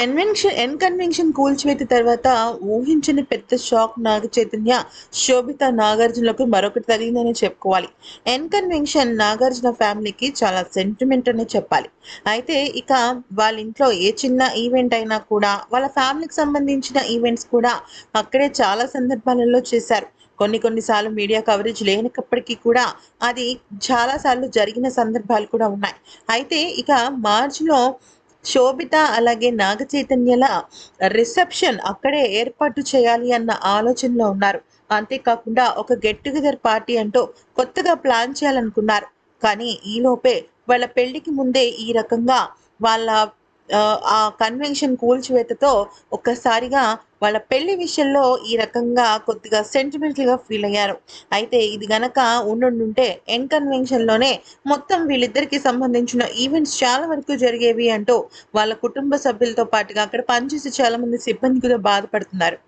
ఎన్వెన్షన్ N convention కూల్చివేత తర్వాత ఊహించని పెద్ద షాక్ నాగ చైతన్య శోభిత నాగార్జునలకు మరొకటి తగిలిందని చెప్పుకోవాలి. ఎన్ కన్వెన్షన్ నాగార్జున ఫ్యామిలీకి చాలా సెంటిమెంట్ అనే చెప్పాలి. అయితే ఇక వాళ్ళ ఇంట్లో ఏ చిన్న ఈవెంట్ అయినా కూడా వాళ్ళ ఫ్యామిలీకి సంబంధించిన ఈవెంట్స్ కూడా అక్కడే చాలా సందర్భాలలో చేశారు. కొన్ని కొన్నిసార్లు మీడియా కవరేజ్ లేనప్పటికీ కూడా అది చాలాసార్లు జరిగిన సందర్భాలు కూడా ఉన్నాయి. అయితే ఇక మార్చిలో శోభిత అలాగే నాగ చైతన్యల రిసెప్షన్ అక్కడే ఏర్పాటు చేయాలి అన్న ఆలోచనలో ఉన్నారు. అంతేకాకుండా ఒక గెట్ టుగెదర్ పార్టీ అంటూ కొత్తగా ప్లాన్ చేయాలనుకున్నారు. కానీ ఈలోపే వాళ్ళ పెళ్ళికి ముందే ఈ రకంగా వాళ్ళ ఆ కన్వెన్షన్ కూల్చివేతతో ఒక్కసారిగా వాళ్ళ పెళ్ళి విషయంలో ఈ రకంగా కొద్దిగా సెంటిమెంటల్గా ఫీల్ అయ్యారు. అయితే ఇది గనక ఉండుంటే ఎన్ కన్వెన్షన్లోనే మొత్తం వీళ్ళిద్దరికి సంబంధించిన ఈవెంట్స్ చాలా వరకు జరిగేవి అంటూ వాళ్ళ కుటుంబ సభ్యులతో పాటుగా అక్కడ పనిచేసే చాలా మంది సిబ్బంది కూడా బాధపడుతున్నారు.